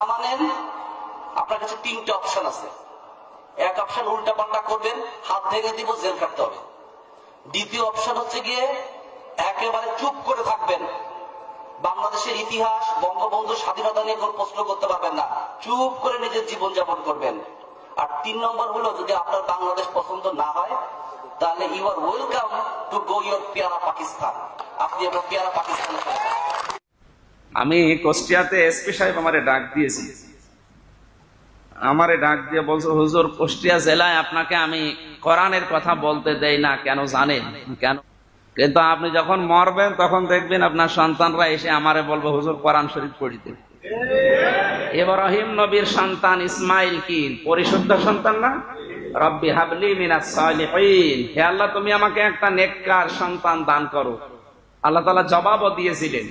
মানেন আপনার কাছে তিনটে অপশন আছে। এক অপশন উল্টা পাল্টা করবেন, হাত ভেঙে দিব, জেল কাটতে হবে। দ্বিতীয় অপশন হচ্ছে গিয়ে একেবারে চুপ করে থাকবেন। বাংলাদেশের ইতিহাস, বঙ্গবন্ধু স্বাধীনতা নিয়ে কোনো প্রশ্ন করতে পারবেন না। চুপ করে নিজের জীবন যাপন করবেন। আর তিন নম্বর হলো, যদি আপনার বাংলাদেশ পছন্দ না হয়, তাহলে you are welcome to go your পেয়ারা পাকিস্তান। আপনি আপনার পেয়ারা পাকিস্তানে। আমি কুষ্টিয়াতে এসপি সাহেব আমারে ডাক দিয়েছি। আমারে ডাক দিয়ে বলছে, হুজুর, কুষ্টিয়া জেলায় আপনাকে আমি কোরআনের কথা বলতে দেই না, কেন জানেন? কেন? কিন্তু আপনি যখন মরবেন, তখন দেখবেন আপনার সন্তানরা এসে আমারে বলবে, হুজুর, কোরআন শরীফ পড়িতে ইব্রাহিম নবীর সন্তান ইসমাইল কি? পরিশুদ্ধ সন্তান না? রব্বি হাবলি মিনাস হে আল্লাহ, তুমি আমাকে একটা নেককার সন্তান দান করো। আল্লাহ তাআলা জবাবও দিয়েছিলেন।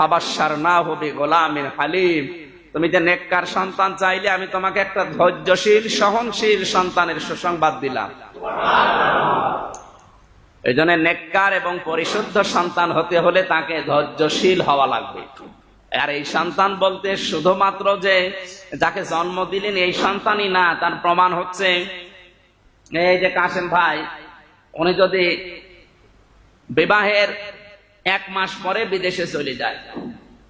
ফাবাসার না হবে গোলামিন হালিম। তুমি যে নেককার সন্তান চাইলে আমি তোমাকে একটা ধৈর্যশীল, সহনশীল সন্তানের সুসংবাদ দিলাম। এই জন্য নেককার এবং পরিশুদ্ধ সন্তান হতে হলে তাকে ধৈর্যশীল হওয়া লাগবে। আর এই সন্তান বলতে শুধুমাত্র যে যাকে জন্ম দিলেন এই সন্তানই না, তার প্রমাণ হচ্ছে, এই যে কাসেম ভাই, উনি যদি বিবাহের এক মাস পরে বিদেশে চলে যায়।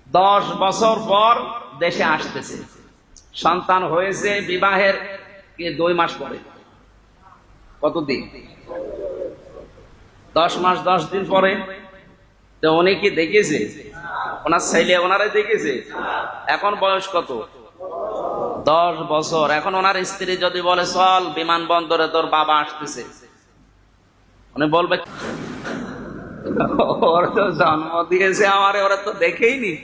দশ বছর পর দেশে আসতেছে। সন্তান হয়েছে বিবাহের দুই মাস পরে। কতদিন? দশ মাস, দশ দিন পরে। তো উনি কি দেখেছে? ওনার ছেলে ওনারে দেখেছে? এখন বয়স কত? দশ বছর। এখন ওনার স্ত্রী যদি বলে, চল বিমানবন্দরে তোর বাবা আসতেছে। উনি বলবে ওর তো জন্ম দিয়েছে আমার, ওরা তো দেখেই নি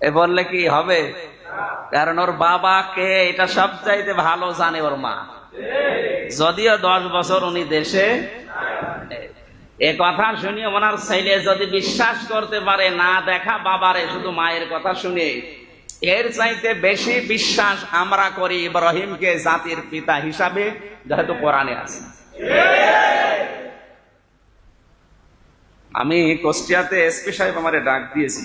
এ বললে কি হবে? কারণ ওর বাবাকে এটা সব চাইতে ভালো জানে ওর মা। যদিও দশ বছর উনি দেশে, এ কথা শুনে ওনার ছেলে যদি বিশ্বাস করতে পারে, না দেখা বাবারে, শুধু মায়ের কথা শুনে। এর চাইতে বেশি বিশ্বাস আমরা করি ইব্রাহিমকে জাতির পিতা হিসাবে, যেহেতু কোরআনে আছে। আমি কুষ্টিয়াতে এসপি সাহেব আমারে ডাক দিয়েছি।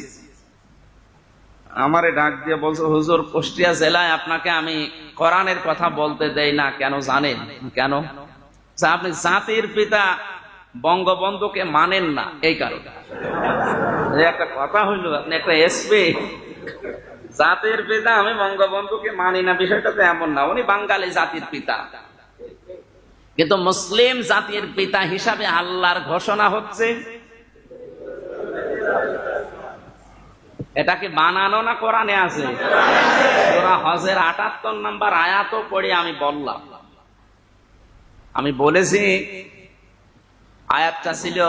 আমারে ডাক দিয়ে বলছে, হুজুর, কুষ্টিয়া জেলায় আপনাকে আমি কোরআনের কথা বলতে দেই না, কেন জানেন? কেন? আপনি জাতির পিতা বঙ্গবন্ধুকে মানেন না, এই কারণে। একটা কথা হইল, আপনি একটা এসপি। জাতির পিতা আমি বঙ্গবন্ধুকে মানি না, বিষয়টা তো এমন না, উনি বাঙালি জাতির পিতা। কিন্তু মুসলিম জাতির পিতা হিসাবে আল্লাহর ঘোষণা হচ্ছে এটা কি বানানো না কোরআনে আছে? হজের আটাত্তর নাম্বার আয়াতও পড়ে আমি বললাম। আমি বলেছি, আয়াতটা ছিল,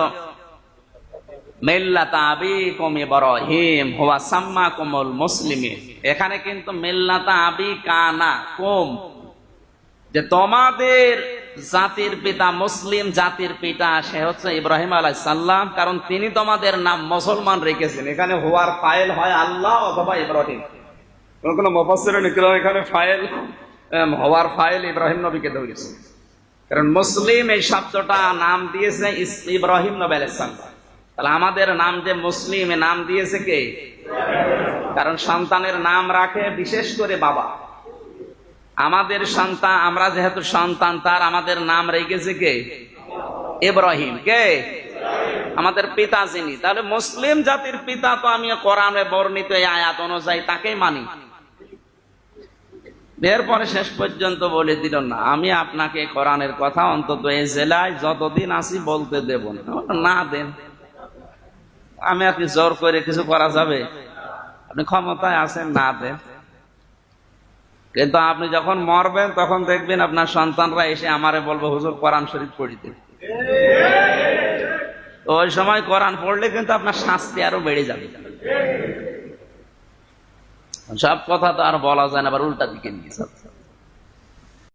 মেল্লাতা আবি কম ইব্রাহিম হুয়া সাম্মা কোমল মুসলিমিন এখানে কিন্তু মেল্লাতা আবি কানা কম। যে তোমাদের জাতির পিতা মুসলিম, জাতির পিতা সে হচ্ছে ইব্রাহিম আলাই সাল্লাম কারণ তিনি তোমাদের নাম মুসলমান রেখেছেন। এখানে হওয়ার ফাইল হয় আল্লাহ অথবা ইব্রাহিম। কোন কোন এখানে ফাইল হওয়ার ফাইল ইব্রাহিম নবীকে ধরেছে কারণ মুসলিম এই শব্দটা নাম দিয়েছে ইব্রাহিম নবী আলাইহিস সালাম। তাহলে আমাদের নাম যে মুসলিম নাম দিয়েছে কে? কারণ সন্তানের নাম রাখে বিশেষ করে বাবা। আমাদের সন্তান আমরা যেহেতু সন্তান তার আমাদের নাম রেখেছে কে? ইব্রাহিম। কে? আমাদের পিতা যিনি। তাহলে মুসলিম জাতির পিতা তো আমি কোরআনে বর্ণিত এই আয়াত অনুযায়ী তাকেই মানি। এরপরে শেষ পর্যন্ত বলে দিল না আমি আপনাকে কোরআনের কথা অন্তত এই জেলায় যতদিন আসি বলতে দেব না। না দেন। আমি আপনি জোর করে কিছু করা যাবে? আপনি ক্ষমতায় আছেন না দেন। কিন্তু আপনি যখন মরবেন, তখন দেখবেন আপনার সন্তানরা এসে আমারে বলব, হুজুর, কোরআন শরীফ পড়িতে ওই সময় কোরআন পড়লে কিন্তু আপনার শাস্তি আরও বেড়ে যাবে। সব কথা তো আর বলা যায় না, আবার উল্টা দিকে নিয়ে যাচ্ছে